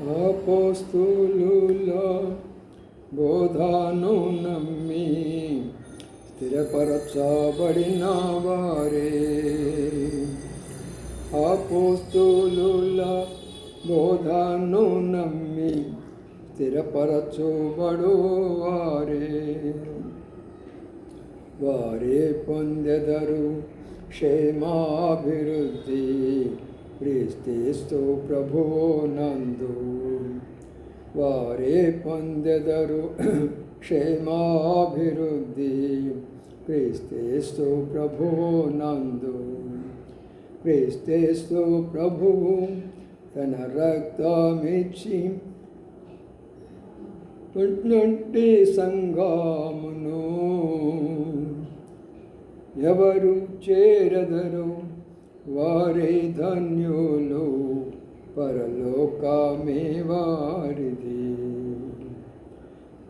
అపోస్తులుల బోధను నమ్మి స్థిరపరచబడిన వారే. అపోస్తులుల బోధను నమ్మి స్థిరపరచబడు వారే. వారే పొందెదరు క్షేమాభివృద్ధి. క్రీస్తు ప్రభువు నందు. వారే పొందెదరు క్షేమాభివృద్ధి. క్రీస్తు ప్రభువు నందు. క్రీస్తు ప్రభువు తన రక్తమిచ్చి పుట్టినట్టి సంఘమును ఎవరు చేరదరు? వారే ధన్యులు పరలోకమే వారిది.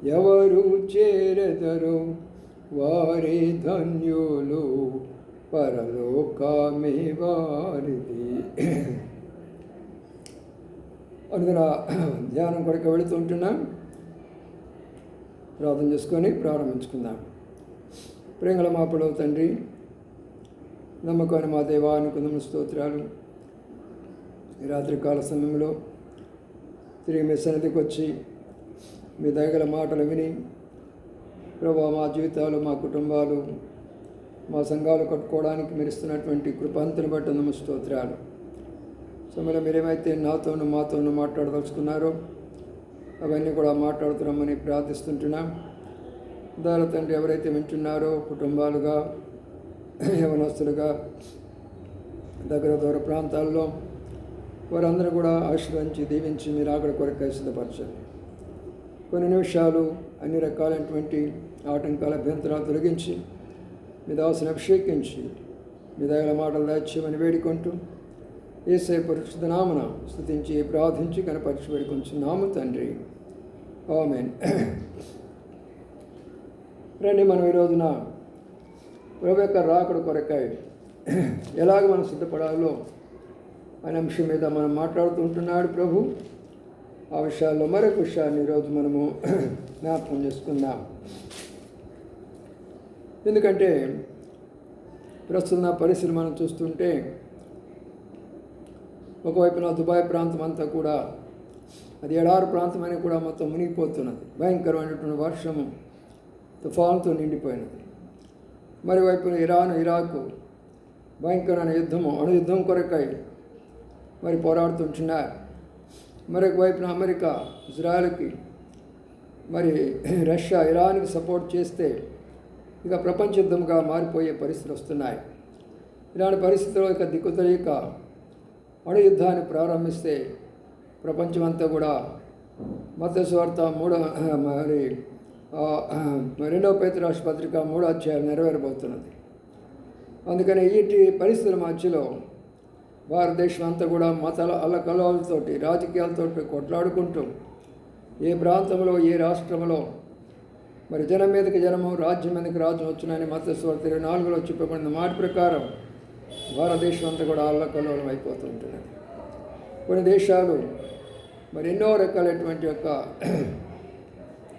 ఎవరు చేరదరు? వారే ధన్యులు పరలోకమే వారిది. అందుకన ధ్యానం కొరకు వెళుతుంటున్నాం ప్రార్థన చేసుకొని ప్రారంభించుకుందాం. ప్రేంగళ మాపడవు తండ్రి నమ్మకాన్ని మా దేవానికి నమ్మ స్తోత్రాలు. రాత్రికాల సమయంలో తిరిగి మీ సన్నిధికి వచ్చి మీ దగ్గర మాటలు విని ప్రభా మా జీవితాలు మా కుటుంబాలు మా సంఘాలు కట్టుకోవడానికి మీరు ఇస్తున్నటువంటి కృపాంతను బట్టి నమ్మ స్తోత్రాలు. సమయంలో మీరేమైతే నాతోనూ మాతోనూ మాట్లాడదలుచుకున్నారో అవన్నీ కూడా మాట్లాడుతున్నామని ప్రార్థిస్తుంటున్నాం. దాని తండ్రి ఎవరైతే వింటున్నారో కుటుంబాలుగా యవనస్తులుగా దగ్గర దూర ప్రాంతాల్లో వారందరూ కూడా ఆశీర్వదించి దీవించి మీరు ఆకలి కొరకు సిద్ధపరచండి. కొన్ని నిమిషాలు అన్ని రకాలైనటువంటి ఆటంకాల అభ్యంతరాలు తొలగించి మీ దాసుని అభిషేకించి మీ దగ్గర మాటలు దాచ్యమని వేడుకుంటూ ఏసై పరిశుద్ధ నామన స్థుతించి ప్రార్థించి కనపరిచి వేడుకొంచున్నాము తండ్రి. ఆమెన్. రండి మనం ఈ రోజున ప్రభు యొక్క రాకడ కొరకై ఎలాగ మనం సిద్ధపడాలో అనే అంశం మీద మనం మాట్లాడుతుంటున్నాడు ప్రభు. ఆ విషయాల్లో మరొక విషయాన్ని ఈరోజు మనము జ్ఞాపకం చేసుకుందాం. ఎందుకంటే ప్రస్తుత పరిస్థితి మనం చూస్తుంటే ఒకవైపున దుబాయ్ ప్రాంతం అంతా కూడా అది ఎడారు ప్రాంతమని కూడా మొత్తం మునిగిపోతున్నది. భయంకరమైనటువంటి వర్షము తుఫాన్తో నిండిపోయినది. మరోవైపున ఇరాన్ ఇరాక్ భయంకరమైన యుద్ధము అణు యుద్ధం కొరకై మరి పోరాడుతుంటున్నారు. మరొక వైపున అమెరికా ఇజ్రాయెల్కి మరి రష్యా ఇరాన్కి సపోర్ట్ చేస్తే ఇక ప్రపంచ యుద్ధంగా మారిపోయే పరిస్థితులు వస్తున్నాయి. ఇలాంటి పరిస్థితుల్లో ఇక దిక్కు తెలియక అణు యుద్ధాన్ని ప్రారంభిస్తే ప్రపంచమంతా కూడా మతస్వార్త మూడో మరి రెండవ పేద పత్రిక మూడో అధ్యాయం నెరవేరబోతున్నది. అందుకని ఈటి పరిస్థితుల మధ్యలో భారతదేశం అంతా కూడా మతాల అల్లకలతోటి రాజకీయాలతోటి కొట్లాడుకుంటూ ఏ ప్రాంతంలో ఏ రాష్ట్రంలో మరి జనం మీదకి జనము రాజ్యం మీదకి రాజ్యం వచ్చినాయని మతస్వార్త ఇరవై నాలుగులో చెప్పబడిన మాట ప్రకారం భారతదేశం అంతా కూడా అల్లకల్లోలం అయిపోతుంటున్నది కొన్ని దేశాలు మరి ఎన్నో రకాలైనటువంటి యొక్క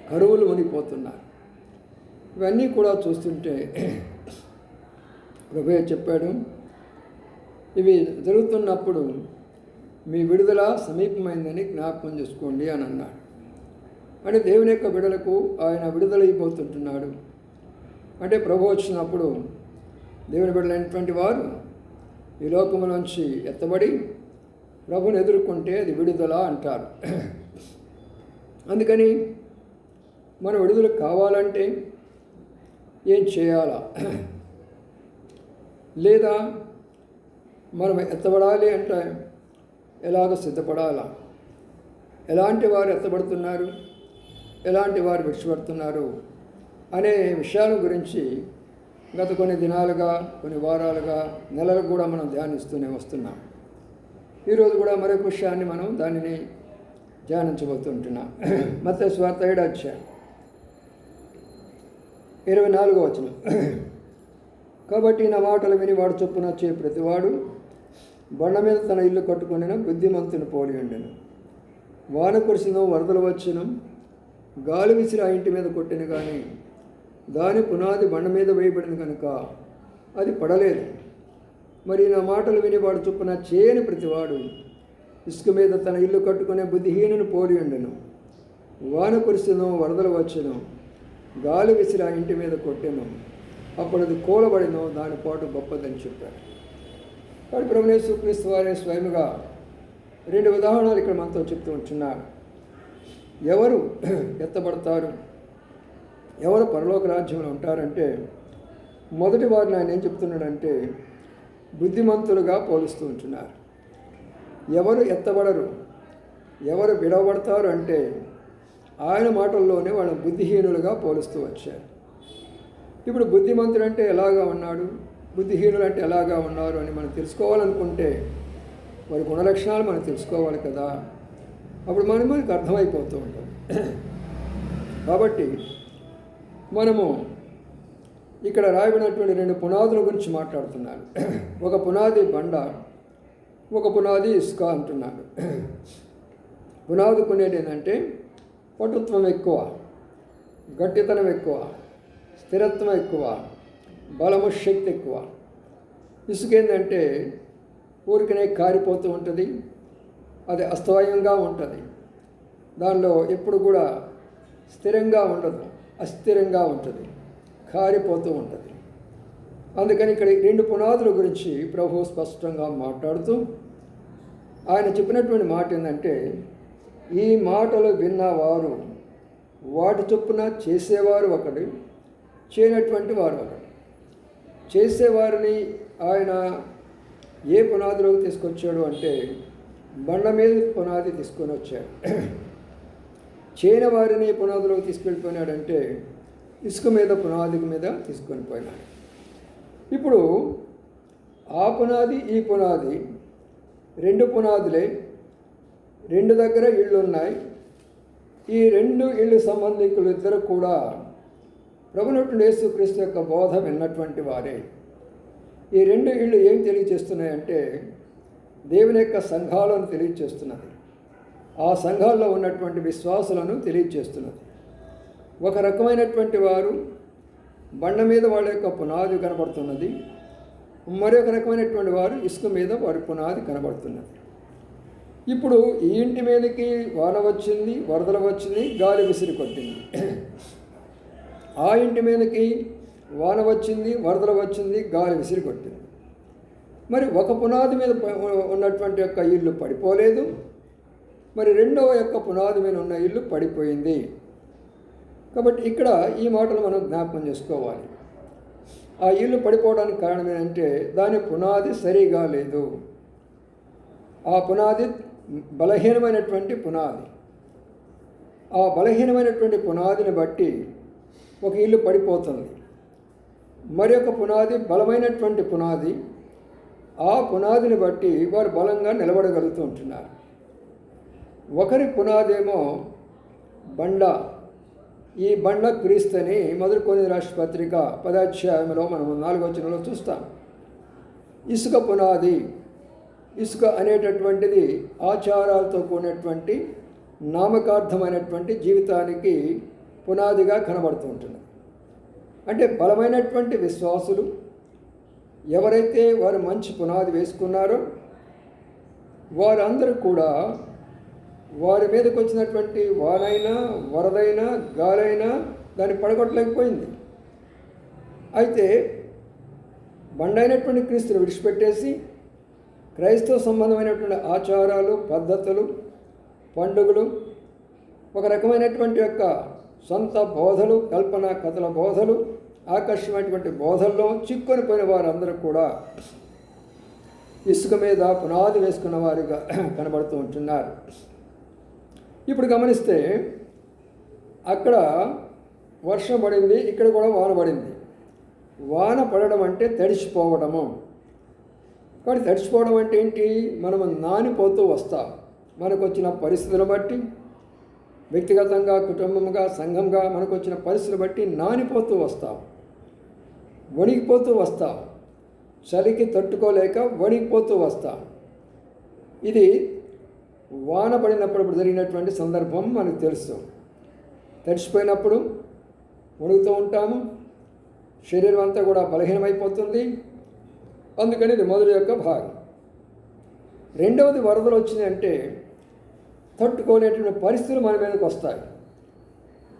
కరువులు మునిగిపోతున్నారు ఇవన్నీ కూడా చూస్తుంటే ప్రభు చెప్పాడు ఇవి జరుగుతున్నప్పుడు మీ విడుదల సమీపమైందని జ్ఞాపకం చేసుకోండి అని అన్నాడు. అంటే దేవుని యొక్క విడుదలకు ఆయన విడుదల అయిపోతుంటున్నాడు అంటే ప్రభు వచ్చినప్పుడు దేవుని బిడ్డలైనటువంటి వారు ఈ లోకములోంచి ఎత్తబడి ప్రభుని ఎదుర్కొంటే అది విడుదల అంటారు. అందుకని మన విడుదల కావాలంటే ఏం చేయాలా? లేదా మనం ఎత్తబడాలి అంటే ఎలాగ సిద్ధపడాలా? ఎలాంటి వారు ఎత్తబడుతున్నారు? ఎలాంటి వారు విడిచిపెడుతున్నారు? అనే విషయాల గురించి గత కొన్ని దినాలుగా కొన్ని వారాలుగా నెలలు కూడా మనం ధ్యానిస్తూనే వస్తున్నాం. ఈరోజు కూడా మరొక విషయాన్ని మనం దానిని ధ్యానించబోతుంటున్నాం మత స్వార్థ ఏడాధ్యాయం ఇరవై నాలుగో వచనం. కాబట్టి నా మాటలు విని వాడు చొప్పున వచ్చే ప్రతివాడు బండ మీద తన ఇల్లు కట్టుకుని బుద్ధిమంతుని పోలి ఉండెను. వాన కురిసిన వరదలు వచ్చిన గాలి విసిరి ఆ ఇంటి మీద కొట్టిన కానీ దాని పునాది బండ మీద వేయబడింది కనుక అది పడలేదు. మరి నా మాటలు విని వాడు చొప్పున చేయని ప్రతివాడు ఇసుక మీద తన ఇల్లు కట్టుకునే బుద్ధిహీనుని పోలి ఉండెను. వాన కురిసినో వరదలు వచ్చెను గాలి విసిరి ఆ ఇంటి మీద కొట్టెను అప్పుడు అది కూలబడినో దాని పాటు గొప్పదని చెప్పారు. కానీ ప్రభునేశ్వర సుక్రీస్తు వారే స్వయముగా రెండు ఉదాహరణలు ఇక్కడ మనతో చెప్తూ ఉంటున్నారు. ఎవరు ఎత్తబడతారు? ఎవరు పరలోక రాజ్యంలో ఉంటారంటే మొదటి వారిని ఆయన ఏం చెప్తున్నాడంటే బుద్ధిమంతులుగా పోలుస్తూ ఉంటున్నారు. ఎవరు ఎత్తబడరు? ఎవరు విడవబడతారు అంటే ఆయన మాటల్లోనే వాళ్ళ బుద్ధిహీనులుగా పోలుస్తూ వచ్చారు. ఇప్పుడు బుద్ధిమంతుడు అంటే ఎలాగా ఉన్నాడు? బుద్ధిహీనులు అంటే ఎలాగా ఉన్నారు అని మనం తెలుసుకోవాలనుకుంటే వారి గుణలక్షణాలు మనం తెలుసుకోవాలి కదా? అప్పుడు మనం మనకు అర్థమైపోతూ ఉంటాం కాబట్టి మనము ఇక్కడ రాయబడినటువంటి రెండు పునాదుల గురించి మాట్లాడుతున్నాను ఒక పునాది బండ ఒక పునాది ఇసుక అంటున్నాను పునాది కొనేది ఏంటంటే పటుత్వం ఎక్కువ గట్టితనం ఎక్కువ స్థిరత్వం ఎక్కువ బలము శక్తి ఎక్కువ. ఇసుక ఏంటంటే ఊరికనే కారిపోతూ ఉంటుంది అది అస్తవయంగా ఉంటుంది. దానిలో ఎప్పుడు కూడా స్థిరంగా ఉండదు అస్థిరంగా ఉంటుంది కారిపోతూ ఉంటుంది. అందుకని ఇక్కడ రెండు పునాదుల గురించి ప్రభు స్పష్టంగా మాట్లాడుతూ ఆయన చెప్పినటువంటి మాట ఏంటంటే ఈ మాటలు విన్నవారు వాటి చొప్పున చేసేవారు ఒకడు చేయనటువంటి వారు ఒకడు చేసేవారిని ఆయన ఏ పునాదిలోకి తీసుకొచ్చాడు అంటే బండ మీద పునాది తీసుకొని వచ్చాడు. చేయని వారిని పునాదిలోకి తీసుకెళ్ళిపోయినాడంటే ఇసుక మీద పునాది మీద తీసుకొని పోయినాడు. ఇప్పుడు ఆ పునాది ఈ పునాది రెండు పునాదులే రెండు దగ్గర ఇళ్ళు ఉన్నాయి ఈ రెండు ఇళ్ళు సంబంధికులు ఇద్దరు కూడా ప్రభునటువంటి యేసుక్రీస్తు యొక్క బోధ విన్నటువంటి వారే. ఈ రెండు ఇళ్ళు ఏం తెలియచేస్తున్నాయంటే దేవుని యొక్క సంఘాలను తెలియచేస్తున్నది. ఆ సంఘాల్లో ఉన్నటువంటి విశ్వాసులను తెలియచేస్తున్నది. ఒక రకమైనటువంటి వారు బండ మీద వాళ్ళ యొక్క పునాది కనబడుతున్నది. మరొక రకమైనటువంటి వారు ఇసుక మీద వారి పునాది కనబడుతున్నది. ఇప్పుడు ఈ ఇంటి మీదకి వాన వచ్చింది వరదలు వచ్చింది గాలి విసిరి కొట్టింది. ఆ ఇంటి మీదకి వాన వచ్చింది వరదలు వచ్చింది గాలి విసిరి కొట్టింది. మరి ఒక పునాది మీద ఉన్నటువంటి యొక్క ఇల్లు పడిపోలేదు. మరి రెండవ యొక్క పునాది మీద ఉన్న ఇల్లు పడిపోయింది. కాబట్టి ఇక్కడ ఈ మాటలు మనం జ్ఞాపకం చేసుకోవాలి. ఆ ఇల్లు పడిపోవడానికి కారణం ఏంటంటే దాని పునాది సరిగా లేదు. ఆ పునాది బలహీనమైనటువంటి పునాది. ఆ బలహీనమైనటువంటి పునాదిని బట్టి ఒక ఇల్లు పడిపోతుంది. మరి ఒక పునాది బలమైనటువంటి పునాది ఆ పునాదిని బట్టి వారు బలంగా నిలబడగలుగుతూ ఉంటున్నారు. ఒకరి పునాదేమో బండ ఈ బండ క్రీస్తని మొదలుకొని రాష్ట్ర పత్రిక పదాధ్యాయంలో మనం నాలుగో చిన్నలో చూస్తాం. ఇసుక పునాది ఇసుక అనేటటువంటిది ఆచారాలతో కూడినటువంటి నామకార్థమైనటువంటి జీవితానికి పునాదిగా కనబడుతూ ఉంటుంది అంటే బలమైనటువంటి విశ్వాసులు ఎవరైతే వారు మంచి పునాది వేసుకున్నారో వారందరూ కూడా వారి మీదకి వచ్చినటువంటి వానైనా వరదైనా గాలైనా దాన్ని పడగొట్టలేకపోయింది. అయితే బండైనటువంటి క్రీస్తులు విడిచిపెట్టేసి క్రైస్తవ సంబంధమైనటువంటి ఆచారాలు పద్ధతులు పండుగలు ఒక రకమైనటువంటి యొక్క సొంత బోధలు కల్పన కథల బోధలు ఆకర్షమైనటువంటి బోధల్లో చిక్కుని పోయిన వారందరూ కూడా ఇసుక మీద పునాది వేసుకున్న వారిగా కనబడుతూ ఉంటున్నారు. ఇప్పుడు గమనిస్తే అక్కడ వర్షం పడింది ఇక్కడ కూడా వాన పడింది. వాన పడడం అంటే తడిసిపోవడము. కానీ తడిసిపోవడం అంటే ఏంటి? మనం నానిపోతూ వస్తాం. మనకు వచ్చిన పరిస్థితులను బట్టి వ్యక్తిగతంగా కుటుంబంగా సంఘంగా మనకు వచ్చిన పరిస్థితులు బట్టి నానిపోతూ వస్తాం. వణికిపోతూ వస్తాం. చలికి తట్టుకోలేక వణికిపోతూ వస్తాం. ఇది వాన పడినప్పుడు జరిగినటువంటి సందర్భం మనకు తెలుసు. తడిచిపోయినప్పుడు వణుకుతూ ఉంటాము. శరీరం అంతా కూడా బలహీనమైపోతుంది. అందుకని ఇది మొదటి యొక్క భాగం. రెండవది వరదలు వచ్చినాయంటే తట్టుకోలేటువంటి పరిస్థితులు మన మీదకి వస్తాయి.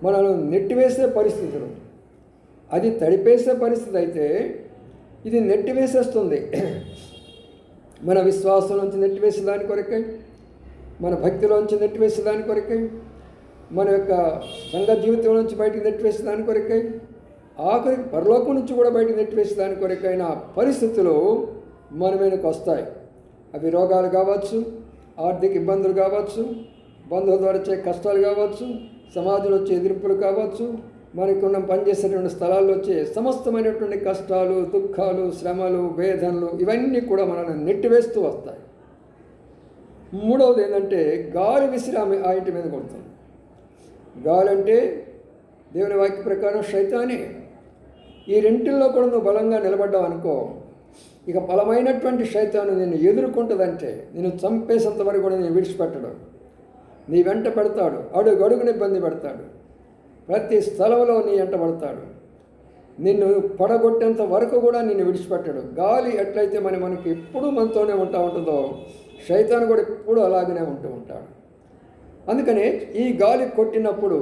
మనల్ని నెట్టివేసే పరిస్థితులు. అది తడిపేసే పరిస్థితి అయితే ఇది నెట్టివేసేస్తుంది. మన విశ్వాసంలోంచి నెట్టివేసే దాని కొరకై మన భక్తిలోంచి నెట్టివేసే దాని కొరకై మన యొక్క సంఘ జీవితంలోంచి బయటికి నెట్టివేసే దాని కొరకై ఆఖరికి పరలోకం నుంచి కూడా బయట నెట్టివేసి దాని కొరకైన పరిస్థితులు మన మీదకి వస్తాయి. అవి రోగాలు కావచ్చు ఆర్థిక ఇబ్బందులు కావచ్చు బంధువుల ద్వారా వచ్చే కష్టాలు కావచ్చు సమాజంలో వచ్చే ఎదిరింపులు కావచ్చు మనకు ఉన్న పనిచేసేటువంటి స్థలాల్లో వచ్చే సమస్తమైనటువంటి కష్టాలు దుఃఖాలు శ్రమలు వేదనలు ఇవన్నీ కూడా మనల్ని నెట్టివేస్తూ వస్తాయి. మూడవది ఏంటంటే గాలి విశ్రామి ఆ ఇంటి మీద కొడుతుంది. గాలి అంటే దేవుని వాక్య ప్రకారం శైతానే ఈ రెంటిల్లో కూడా నువ్వు బలంగా నిలబడ్డావు అనుకో. ఇక బలమైనటువంటి శైతాన్ని నిన్ను ఎదుర్కొంటుందంటే నేను చంపేసేంత వరకు కూడా నేను విడిచిపెట్టడు. నీ వెంట పెడతాడు అడుగు అడుగుని ఇబ్బంది పెడతాడు. ప్రతి స్థలంలో నీ వెంట పడతాడు. నిన్ను పడగొట్టేంత వరకు కూడా నిన్ను విడిచిపెట్టాడు. గాలి ఎట్లయితే మన మనకి ఎప్పుడూ మనతోనే ఉంటా ఉంటుందో శైతాన్ కూడా ఎప్పుడూ అలాగనే ఉంటూ ఉంటాడు. అందుకనే ఈ గాలి కొట్టినప్పుడు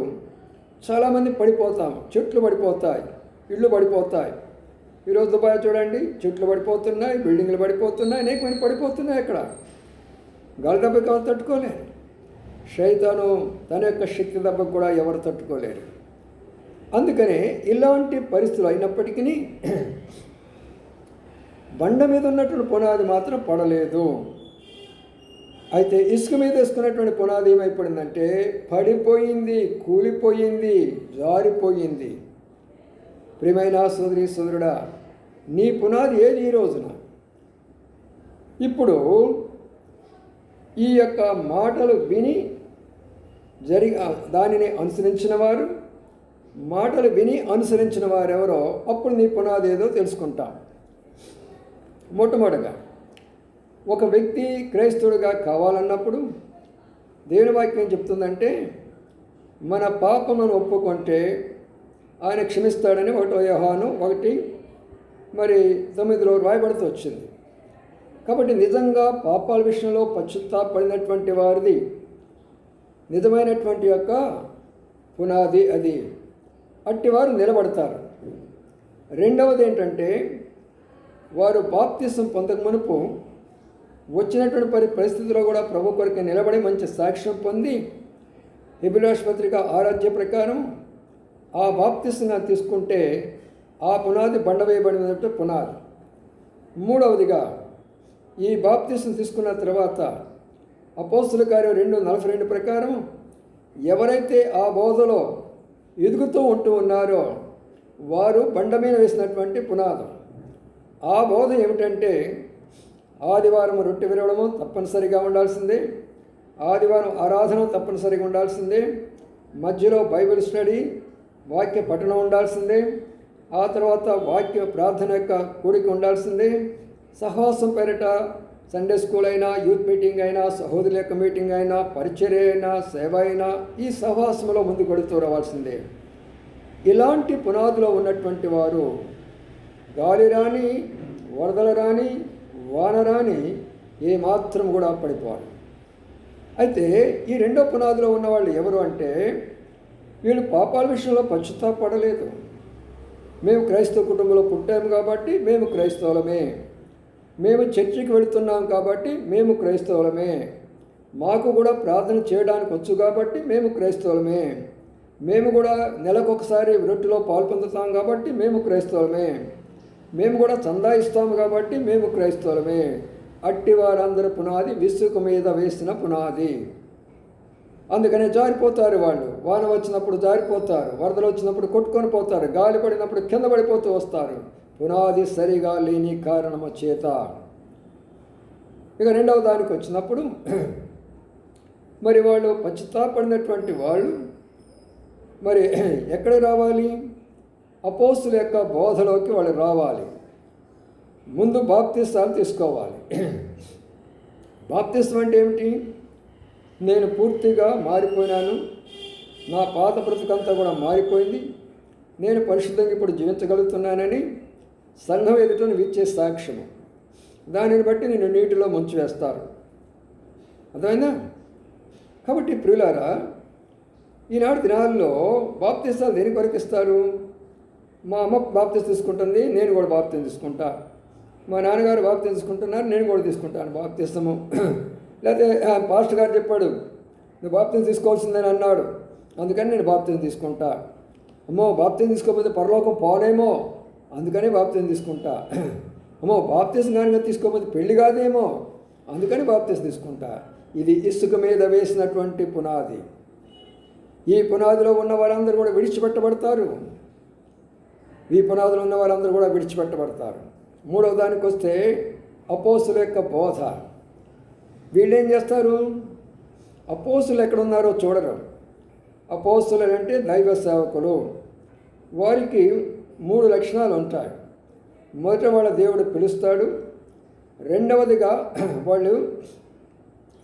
చాలామంది పడిపోతాం చెట్లు పడిపోతాయి. ఇళ్ళు పడిపోతాయి. ఈరోజు దుబాయ్ చూడండి చెట్లు పడిపోతున్నాయి బిల్డింగ్లు పడిపోతున్నాయి అనేకమైన పడిపోతున్నాయి అక్కడ. గాలి దెబ్బకి ఎవరు తట్టుకోలేరు. శైతాను తన యొక్క శక్తి దెబ్బకు కూడా ఎవరు తట్టుకోలేరు. అందుకనే ఇలాంటి పరిస్థితులు అయినప్పటికీ బండ మీద ఉన్నటువంటి పునాది మాత్రం పడలేదు. అయితే ఇసుక మీద వేసుకున్నటువంటి పునాది ఏమైపడిందంటే పడిపోయింది కూలిపోయింది జారిపోయింది. ప్రియమైన సోదరి సోదరుడా నీ పునాది ఏది ఈ రోజున? ఇప్పుడు ఈ యొక్క మాటలు విని జరి దానిని అనుసరించిన వారు మాటలు విని అనుసరించిన వారెవరో అప్పుడు నీ పునాది ఏదో తెలుసుకుంటాం. మొట్టమొదటిగా ఒక వ్యక్తి క్రైస్తవుడిగా కావాలన్నప్పుడు దేవుని వాక్యం చెప్తుందంటే మన పాపమును ఒప్పుకుంటే ఆయన క్షమిస్తాడని ఒకటో యోహాను ఒకటి మరి తొమ్మిదిలో రాయబడుతూ వచ్చింది. కాబట్టి నిజంగా పాపాల విషయంలో పశ్చుత్తాపడినటువంటి వారిది నిజమైనటువంటి యొక్క పునాది అది. అట్టి వారు నిలబడతారు. రెండవది ఏంటంటే వారు బాప్తిసం పొందక మునుపు వచ్చినటువంటి పరి పరిస్థితిలో కూడా ప్రభు కొరకు నిలబడి మంచి సాక్ష్యం పొంది హిబిలాష్ పత్రిక ఆరాధ్య ప్రకారం ఆ బాప్తిసంగా తీసుకుంటే ఆ పునాది బండ వేయబడినట్టు పునాది. మూడవదిగా ఈ బాప్తిసం తీసుకున్న తర్వాత అపోస్తుల కార్యం రెండు నలభై రెండు ప్రకారం ఎవరైతే ఆ బోధలో ఎదుగుతూ ఉంటూ ఉన్నారో వారు బండ మీద వేసినటువంటి పునాదం. ఆ బోధ ఏమిటంటే ఆదివారం రొట్టె విరవడము తప్పనిసరిగా ఉండాల్సిందే ఆదివారం ఆరాధన తప్పనిసరిగా ఉండాల్సిందే. మధ్యలో బైబిల్ స్టడీ వాక్య పఠనం ఉండాల్సిందే. ఆ తర్వాత వాక్య ప్రార్థన యొక్క కూడిక ఉండాల్సిందే. సహవాసం పేరిట సండే స్కూల్ అయినా యూత్ మీటింగ్ అయినా సహోదరుల యొక్క మీటింగ్ అయినా పరిచర్య అయినా సేవ అయినా ఈ సహవాసంలో ముందు వెళుతూ రావాల్సిందే. ఇలాంటి పునాదిలో ఉన్నటువంటి వారు గాలి రాని వరదలు రాని వాన రాని ఏమాత్రం కూడా పడిపోవాలి అయితే ఈ రెండో పునాదిలో ఉన్నవాళ్ళు ఎవరు అంటే వీళ్ళు పాపాల విషయంలో పశ్చాత్తాపడలేదు. మేము క్రైస్తవ కుటుంబంలో పుట్టాము కాబట్టి మేము క్రైస్తవులమే. మేము చర్చికి వెళుతున్నాం కాబట్టి మేము క్రైస్తవులమే. మాకు కూడా ప్రార్థన చేయడానికి వచ్చు కాబట్టి మేము క్రైస్తవులమే. మేము కూడా నెలకొకసారి రొట్టెలో పాల్పొందుతాం కాబట్టి మేము క్రైస్తవులమే. మేము కూడా చందా ఇస్తాము కాబట్టి మేము క్రైస్తవులమే. అట్టి వారందరి పునాది విసుకు మీద వేసిన పునాది. అందుకనే జారిపోతారు వాళ్ళు. వాన వచ్చినప్పుడు జారిపోతారు వరదలు వచ్చినప్పుడు కొట్టుకొని పోతారు గాలి పడినప్పుడు కింద పడిపోతూ వస్తారు. పునాది సరిగా లేని కారణము చేత. ఇక రెండవ దానికి వచ్చినప్పుడు మరి వాళ్ళు పశ్చాత్తాపడినటువంటి వాళ్ళు మరి ఎక్కడ రావాలి? అపోస్తుల యొక్క బోధలోకి వాళ్ళు రావాలి. ముందు బాప్తిస్తాలు తీసుకోవాలి. బాప్తిస్తం అంటే ఏమిటి? నేను పూర్తిగా మారిపోయినాను. నా పాత బ్రతుకంతా కూడా మారిపోయింది. నేను పరిశుద్ధంగా ఇప్పుడు జీవించగలుగుతున్నానని సంఘం ఎదుటను విచ్చే సాక్ష్యము. దానిని బట్టి నేను నీటిలో ముంచి వేస్తారు. అర్థమైందా? కాబట్టి ప్రియులారా ఈనాడు దినాల్లో బాప్తిస్తాలు దేని కొరకు ఇస్తారు? మా అమ్మ బాప్తిస్ తీసుకుంటుంది నేను కూడా బాప్తిని తీసుకుంటా. మా నాన్నగారు బాప్తిని తీసుకుంటున్నారు నేను కూడా తీసుకుంటాను బాప్తిస్తాము. లేకపోతే పాస్టర్ గారు చెప్పాడు నువ్వు బాప్తిని తీసుకోవాల్సిందని అన్నాడు. అందుకని నేను బాప్తిని తీసుకుంటా. అమ్మో బాప్తిని తీసుకోకపోతే పరలోకం పోనేమో అందుకని బాప్తిని తీసుకుంటా. అమ్మో బాప్తిసం కానీ తీసుకోకపోతే పెళ్ళి కాదేమో. అందుకని బాప్తిసం తీసుకుంటా. ఇది ఇసుక మీద వేసినటువంటి పునాది. ఈ పునాదిలో ఉన్న వారందరూ కూడా విడిచిపెట్టబడతారు. ఈ పునాదిలో ఉన్న వారందరూ కూడా విడిచిపెట్టబడతారు. మూడవ దానికి వస్తే అపోసుల యొక్క బోధ. వీళ్ళేం చేస్తారు? అపోసులు ఎక్కడున్నారో చూడరు. అపోస్తులు అంటే దైవ సేవకులు. వారికి మూడు లక్షణాలు ఉంటాయి. మొదట వాళ్ళ దేవుడు పిలుస్తాడు. రెండవదిగా వాళ్ళు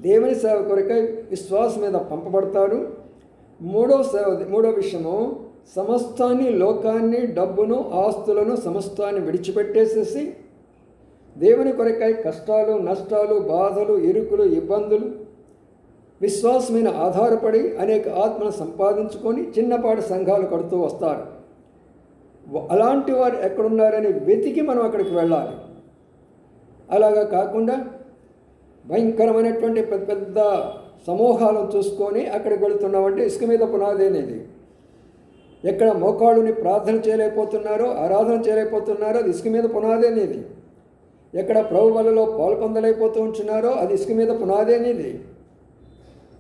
దేవుని సేవ కొరకై విశ్వాసం మీద పంపబడతారు. మూడవ సేవ మూడో విషయము సమస్తాన్ని లోకాన్ని డబ్బును ఆస్తులను సమస్తాన్ని విడిచిపెట్టేసేసి దేవుని కొరకై కష్టాలు నష్టాలు బాధలు ఇరుకులు ఇబ్బందులు విశ్వాసమైన ఆధారపడి అనేక ఆత్మను సంపాదించుకొని చిన్నపాటి సంఘాలు కడుతూ వస్తారు. అలాంటి వారు ఎక్కడున్నారని వెతికి మనం అక్కడికి వెళ్ళాలి. అలాగా కాకుండా భయంకరమైనటువంటి పెద్ద పెద్ద సమూహాలను చూసుకొని అక్కడికి వెళుతున్నామంటే ఇసుక మీద పునాది అనేది. ఎక్కడ మోకాళ్ళుని ప్రార్థన చేయలేకపోతున్నారో ఆరాధన చేయలేకపోతున్నారో అది ఇసుక మీద పునాది అనేది. ఎక్కడ ప్రభు వలలో పాల్పొందలేకపోతూ ఉంటున్నారో అది ఇసుక మీద పునాదేనిది అనేది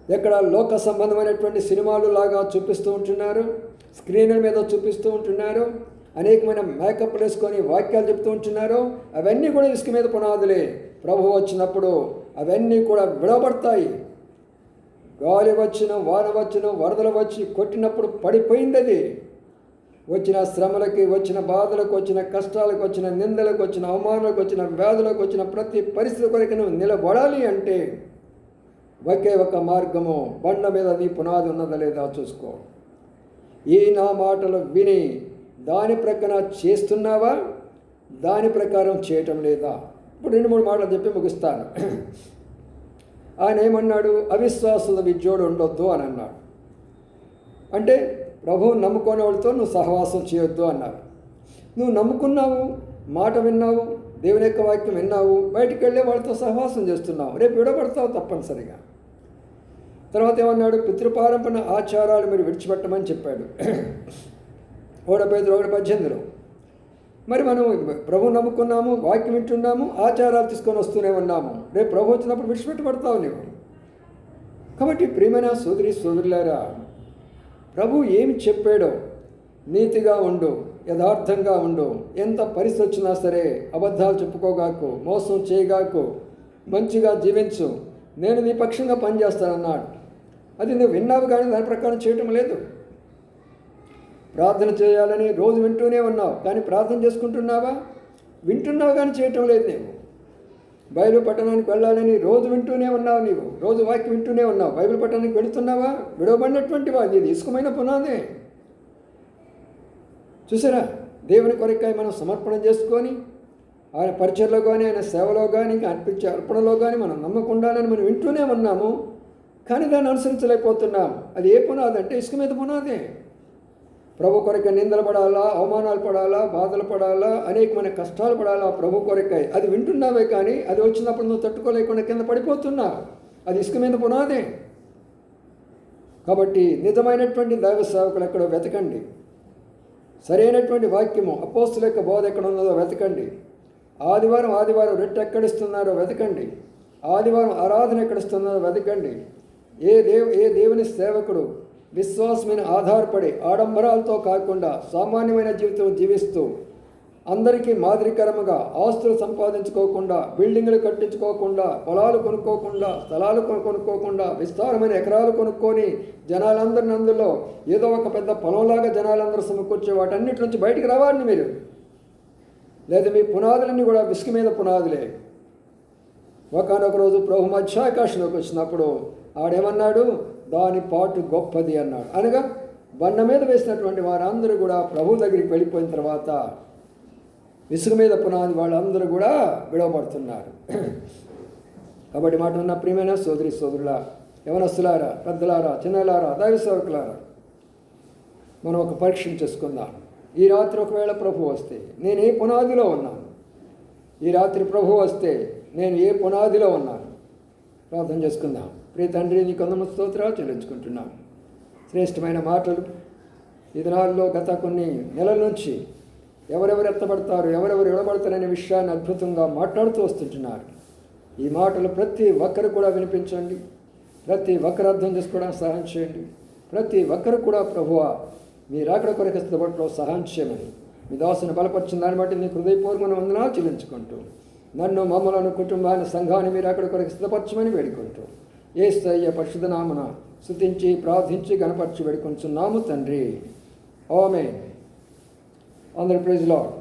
ఎక్కడ లోక సంబంధమైనటువంటి సినిమాలు లాగా చూపిస్తూ ఉంటున్నారు స్క్రీన్ల మీద చూపిస్తూ ఉంటున్నారు అనేకమైన మేకప్ వేసుకొని వాక్యాలు చెప్తూ ఉంటున్నారు అవన్నీ కూడా ఇసుక మీద పునాదులే. ప్రభు వచ్చినప్పుడు అవన్నీ కూడా విడబడతాయి గాలి వచ్చిన వాన వచ్చిన వరదలు వచ్చి కొట్టినప్పుడు పడిపోయింది అది వచ్చిన శ్రమలకి వచ్చిన బాధలకు వచ్చిన కష్టాలకు వచ్చిన నిందలకు వచ్చిన అవమానాలకు వచ్చిన వ్యాధులకు వచ్చిన ప్రతి పరిస్థితి కొరకు నువ్వు నిలబడాలి అంటే ఒకే ఒక మార్గము. బండ మీద నీ పునాది ఉన్నదా లేదా చూసుకో. ఈ నా మాటలు విని దాని ప్రక్కన చేస్తున్నావా? దాని ప్రకారం చేయటం లేదా? ఇప్పుడు రెండు మూడు మాటలు చెప్పి ముగిస్తాను. ఆయన ఏమన్నాడు? అవిశ్వాసుల విద్యోడు ఉండొద్దు అని అన్నాడు. అంటే ప్రభువు నమ్ముకునే వాళ్ళతో నువ్వు సహవాసం చేయొద్దు అన్నారు నువ్వు నమ్ముకున్నావు మాట విన్నావు దేవుని యొక్క వాక్యం విన్నావు బయటికి వెళ్ళే వాళ్ళతో సహవాసం చేస్తున్నావు. రేపు విడబడతావు తప్పనిసరిగా. తర్వాత ఏమన్నాడు? పితృపారంపణ ఆచారాలు మీరు విడిచిపెట్టమని చెప్పాడు. ఓడపై ఒకటి పద్దెనిమిదిలో. మరి మనం ప్రభు నమ్ముకున్నాము వాక్యం వింటున్నాము ఆచారాలు తీసుకొని వస్తూనే ఉన్నాము. రేపు ప్రభు వచ్చినప్పుడు విడిచిపెట్టబడతావు నీవు. కాబట్టి ప్రియమైన సోదరి సోదరులారా ప్రభు ఏమి చెప్పాడో? నీతిగా ఉండు యథార్థంగా ఉండు. ఎంత పరిస్థితి వచ్చినా సరే అబద్ధాలు చెప్పుకోగాకు మోసం చేయగాకు మంచిగా జీవించు. నేను నీ పక్షంగా పనిచేస్తానన్నాడు. అది నువ్వు విన్నావు కానీ దాని ప్రకారం చేయటం లేదు. ప్రార్థన చేయాలని రోజు వింటూనే ఉన్నావు కానీ ప్రార్థన చేసుకుంటున్నావా? వింటున్నావు కానీ చేయటం లేదు నీవు. బైబిల్ పట్టణానికి వెళ్ళాలని రోజు వింటూనే ఉన్నావు నీవు రోజు వాక్యం వింటూనే ఉన్నావు. బైబిల్ పట్టణానికి వెళుతున్నావా? విడవబడినటువంటి వా ఇది ఇసుకమైన పునాదే. చూసారా? దేవుని కొరకాయ మనం సమర్పణ చేసుకొని ఆయన పరిచయలో కానీ ఆయన సేవలో కానీ ఇంకా అర్పించే అర్పణలో కానీ మనం నమ్మకుండాలని మనం వింటూనే ఉన్నాము. కానీ దాన్ని అనుసరించలేకపోతున్నాం. అది ఏ పునాది అంటే ఇసుక మీద పునాదే. ప్రభు కొరక నిందలు పడాలా అవమానాలు పడాలా బాధలు పడాలా అనేకమైన కష్టాలు పడాలా ప్రభు కొరకై. అది వింటున్నావే కానీ అది వచ్చినప్పుడు నువ్వు తట్టుకోలేకుండా కింద పడిపోతున్నావు అది ఇసుక మీద పునాదే. కాబట్టి నిజమైనటువంటి దైవ సేవకులు ఎక్కడో వెతకండి. సరైనటువంటి వాక్యము అపోస్తుల యొక్క బోధ ఎక్కడ ఉన్నదో వెతకండి. ఆదివారం ఆదివారం రెట్టు ఎక్కడిస్తున్నారో వెతకండి. ఆదివారం ఆరాధన ఎక్కడిస్తున్నారో వెతకండి. ఏ దేవు ఏ దేవుని సేవకుడు విశ్వాసమైన ఆధారపడి ఆడంబరాలతో కాకుండా సామాన్యమైన జీవితం జీవిస్తూ అందరికీ మాదిరికరముగా ఆస్తులు సంపాదించుకోకుండా బిల్డింగులు కట్టించుకోకుండా పొలాలు కొనుక్కోకుండా స్థలాలు కొనుక్కోకుండా విస్తారమైన ఎకరాలు కొనుక్కొని జనాలందరిని అందులో ఏదో ఒక పెద్ద పొలంలాగా జనాలందరూ సమకూర్చే వాటన్నిటి నుంచి బయటికి రావాలని మీరు. లేదా మీ పునాదులన్నీ కూడా విసుగు మీద పునాదులే. ఒకనొక రోజు ప్రభు మధ్యాకాశంలోకి వచ్చినప్పుడు ఆడేమన్నాడు? దాని పాటు గొప్పది అన్నాడు. అనగా బండ మీద వేసినటువంటి వారందరూ కూడా ప్రభు దగ్గరికి వెళ్ళిపోయిన తర్వాత విసుగు మీద పునాది వాళ్ళందరూ కూడా విడవబడుతున్నారు. కాబట్టి మాట ఉన్న ప్రియమైన సోదరి సోదరుల యవనస్తులారా పెద్దలారా చిన్నలారా దైవ సేవకులారా మనం ఒక పరీక్ష చేసుకుందాం. ఈ రాత్రి ఒకవేళ ప్రభు వస్తే నేను ఏ పునాదిలో ఉన్నాను? ఈ రాత్రి ప్రభు వస్తే నేను ఏ పునాదిలో ఉన్నాను? ప్రార్థన చేసుకుందాం. ప్రియ తండ్రి నీ కొందమ స్తోత్రాలు చెల్లించుకుంటున్నాను శ్రేష్టమైన మాటలు. ఈ దినాల్లో గత కొన్ని నెలల నుంచి ఎవరెవరు ఎత్తబడతారు ఎవరెవరు ఇవ్వబడతారనే విషయాన్ని అద్భుతంగా మాట్లాడుతూ వస్తుంటున్నారు. ఈ మాటలు ప్రతి ఒక్కరు కూడా వినిపించండి. ప్రతి ఒక్కరు అర్థం చేసుకోవడానికి సహాయం చేయండి. ప్రతి ఒక్కరు కూడా ప్రభువ మీరు అక్కడ కొరకు సిద్ధపడలో సహాయం చేయమని. మీ దోసను బలపరిచిన దాన్ని బట్టి మీ హృదయపూర్వకమైన వందనాలు చెల్లించుకుంటూ నన్ను మమ్మలను కుటుంబాన్ని సంఘాన్ని మీరు అక్కడ కొరకు సిద్ధపరచమని వేడుకుంటూ. ఏ స్థాయి పరిశుద్ధ నామన స్థుతించి ప్రార్థించి గణపరచి వేడుకొంచున్నాము తండ్రి. ఓమే అందరి ప్రైజ్ లాడ్